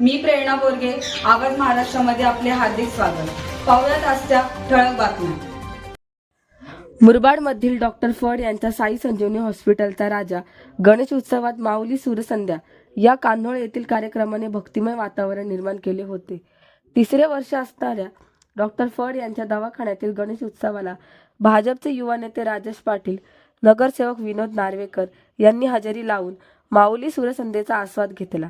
मी प्रेरणा बोरगे आवाज महाराष्ट्रामध्ये आपले हार्दिक स्वागत. पाहुयात आजच्या ठळक बातम्या. मुरबाडमधील डॉक्टर फड यांच्या साई संजीवनी हॉस्पिटलचा राजा गणेश उत्सवात माऊली सूरसंध्या या कान्होळ येथील कार्यक्रमाने भक्तिमय वातावरण निर्माण केले होते. तिसरे वर्ष असणाऱ्या डॉक्टर फड यांच्या दवाखान्यातील गणेश उत्सवाला भाजपचे युवा नेते राजेश पाटील नगरसेवक विनोद नार्वेकर यांनी हजेरी लावून माऊली सूरसंध्येचा आस्वाद घेतला.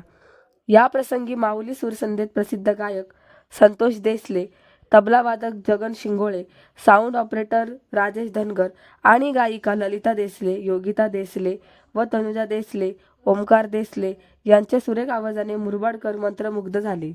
या प्रसंगी माऊली सूरसंध्येत प्रसिद्ध गायक संतोष देसले तबलावादक जगन शिंगोळे साऊंड ऑपरेटर राजेश धनगर आणि गायिका ललिता देसले योगिता देसले व तनुजा देसले ओमकार देसले यांच्या सुरेख आवाजाने मुरबाडकर मंत्रमुग्ध झाले.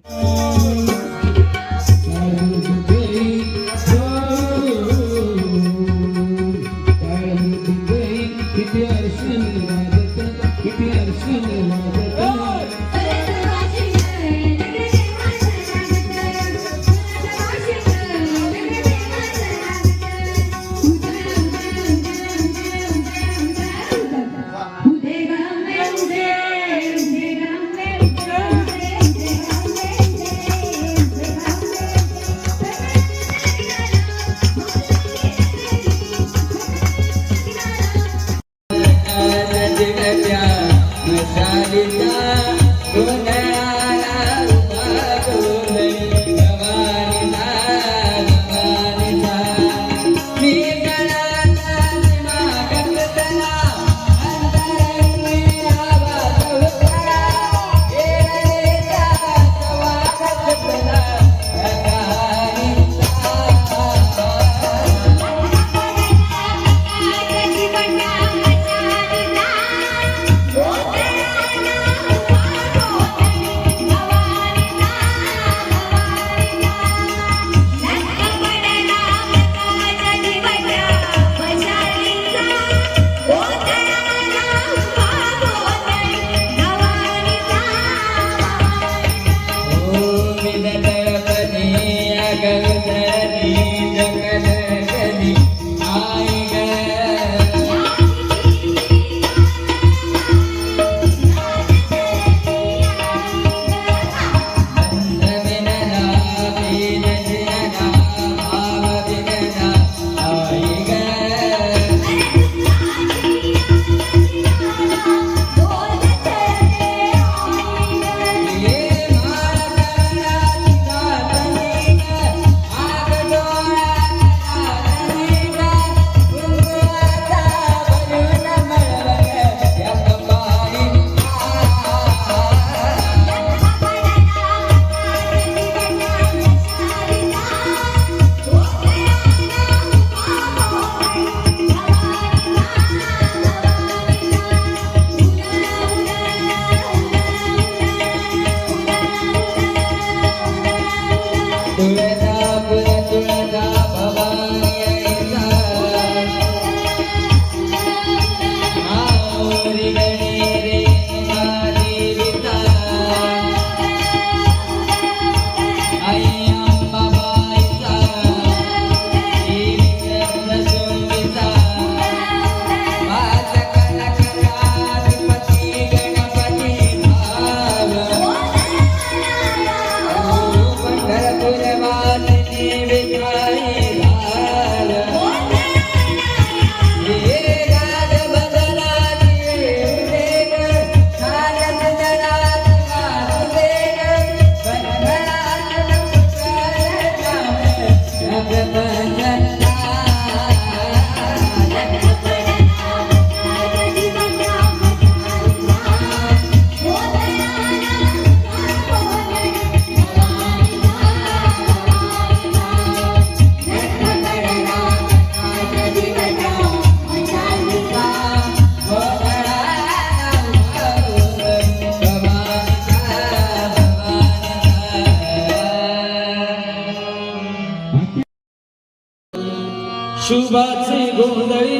সুবাসে গোদাই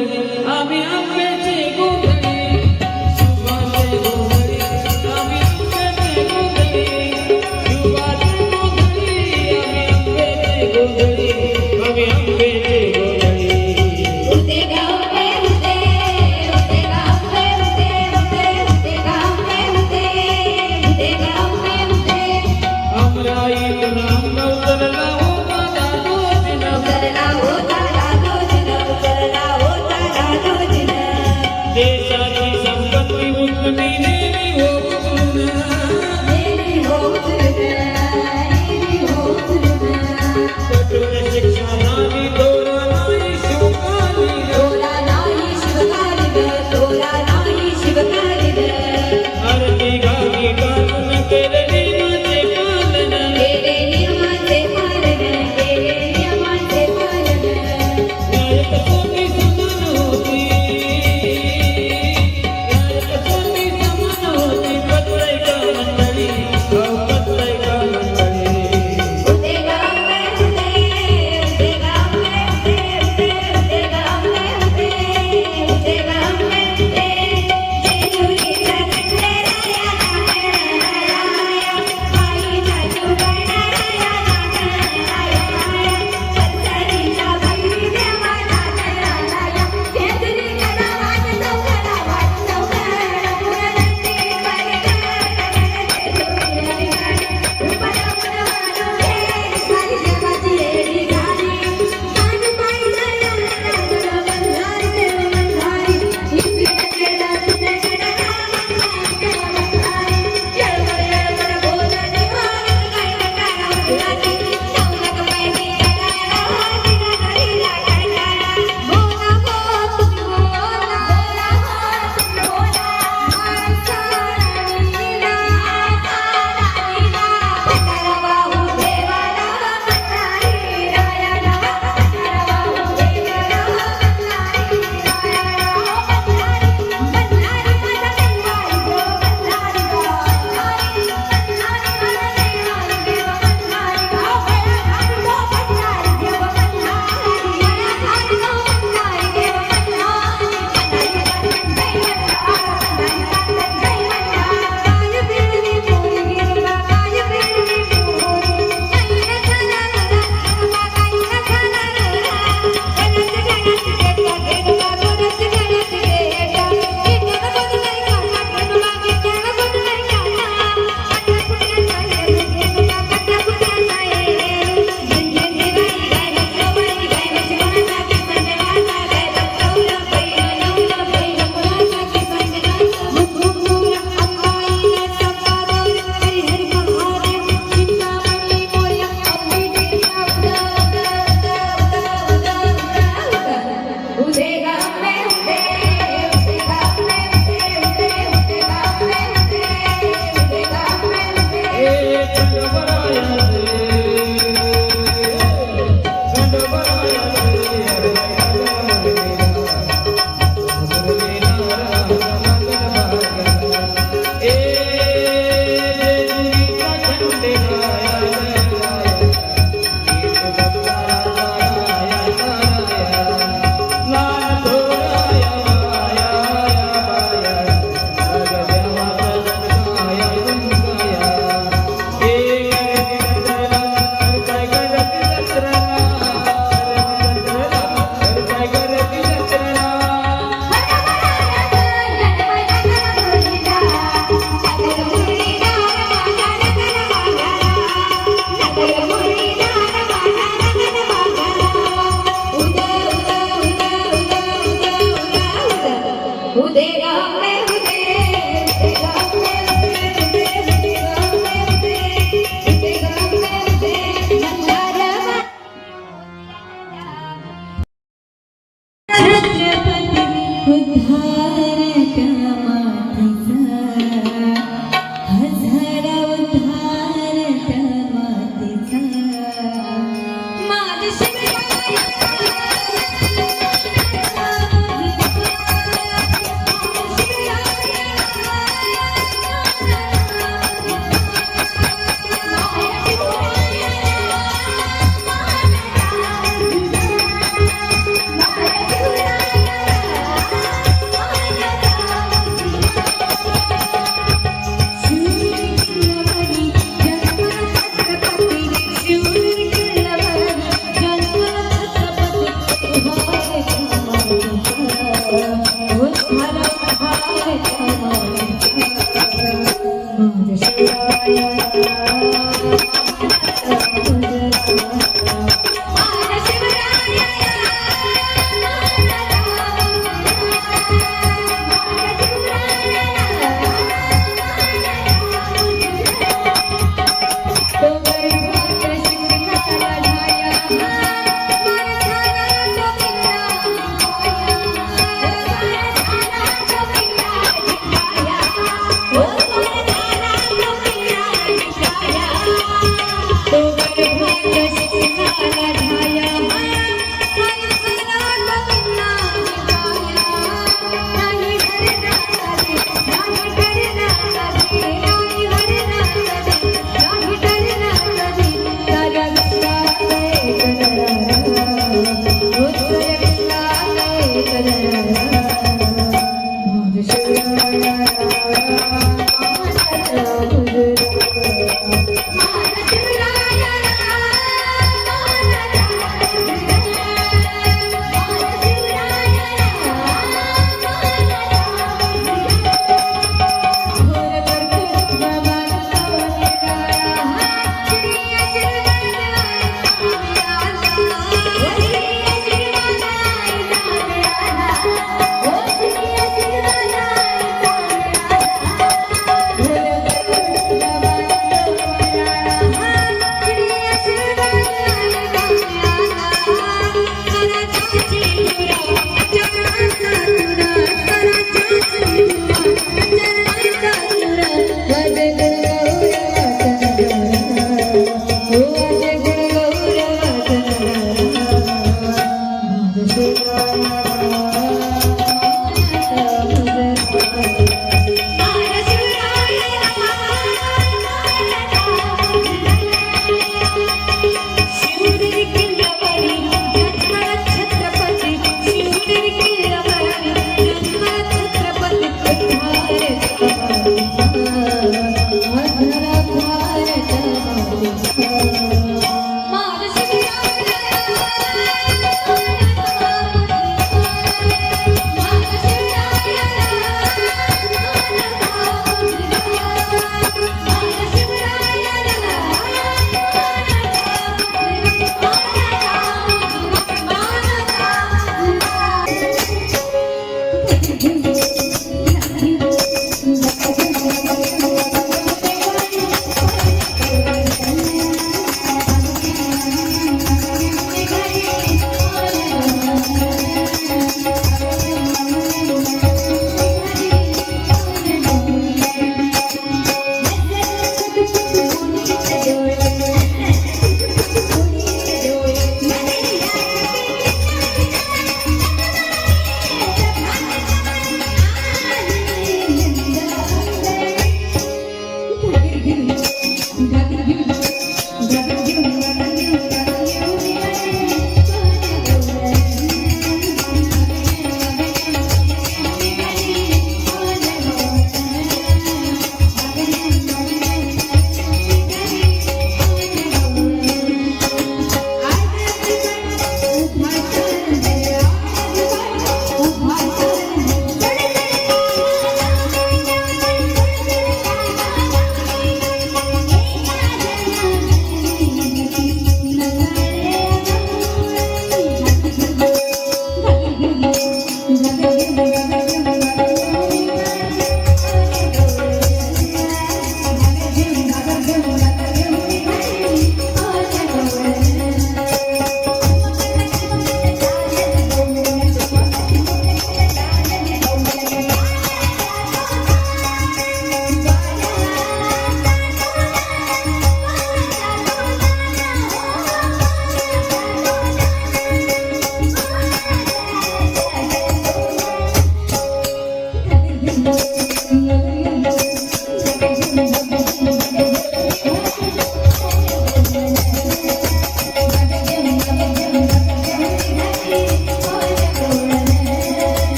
আমি আমি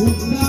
O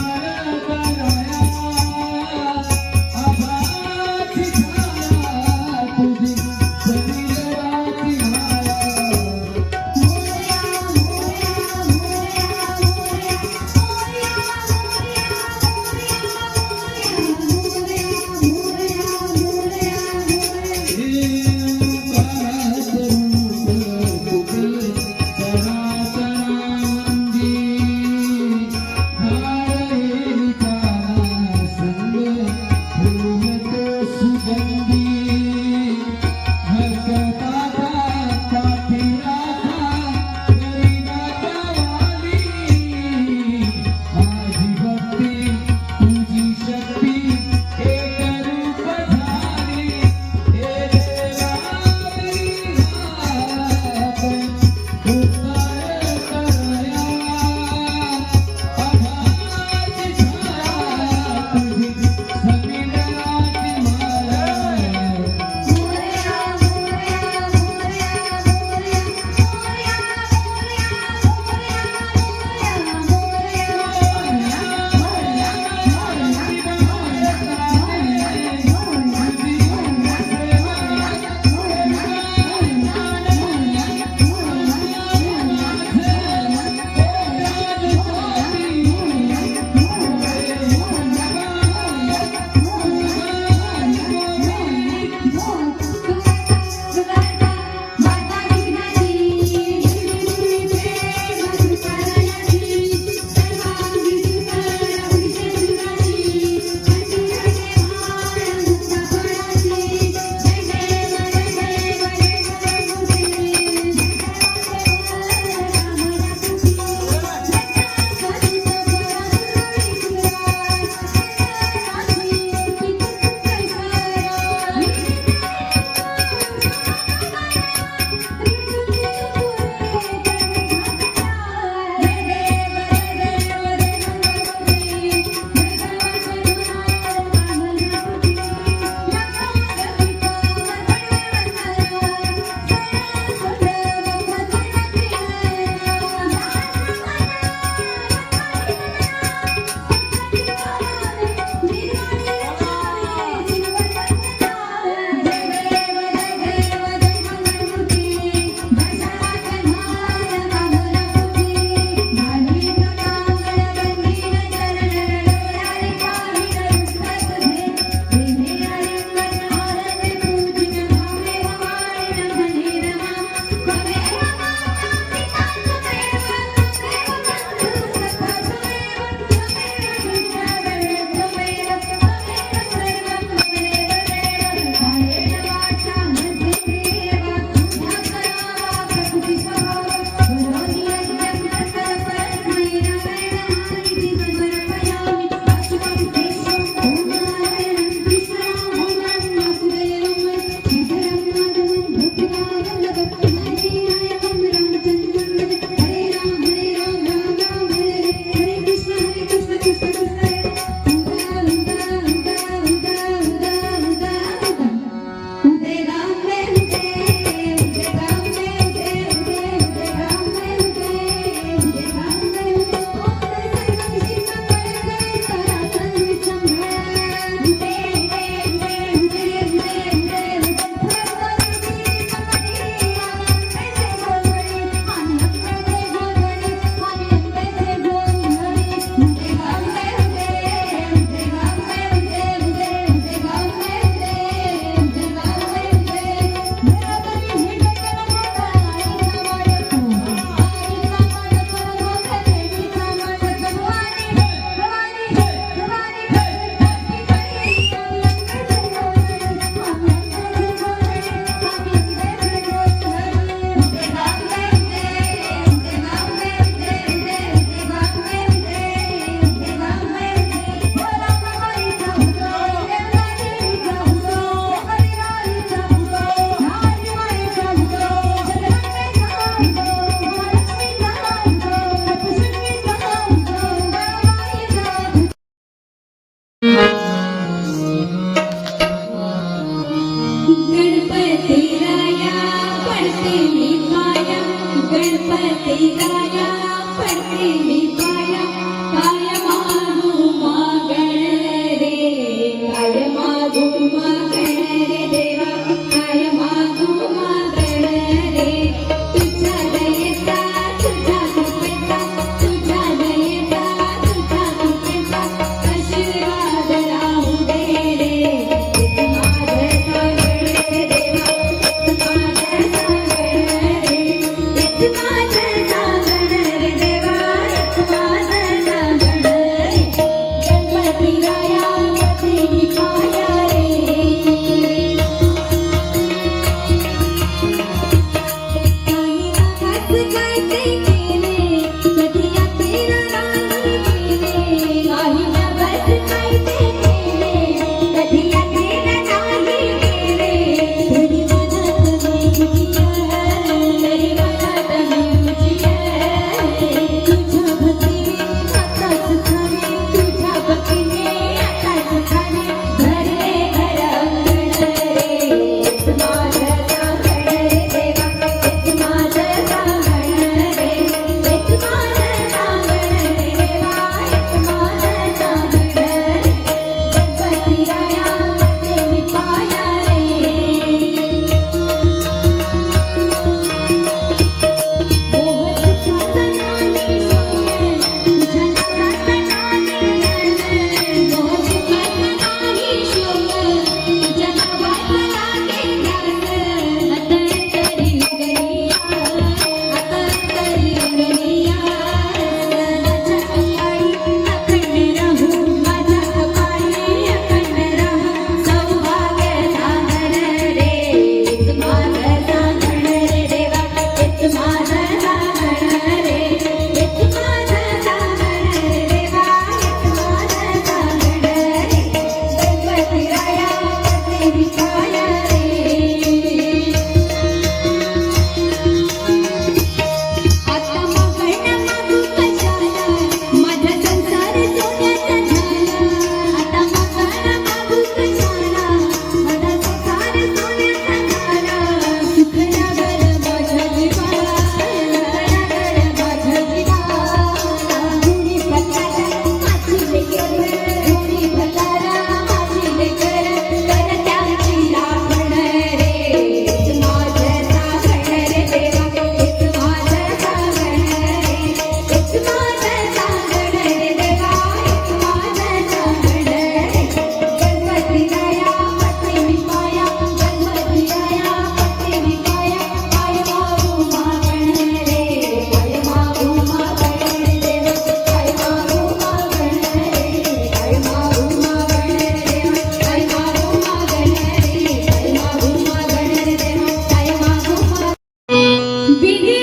begin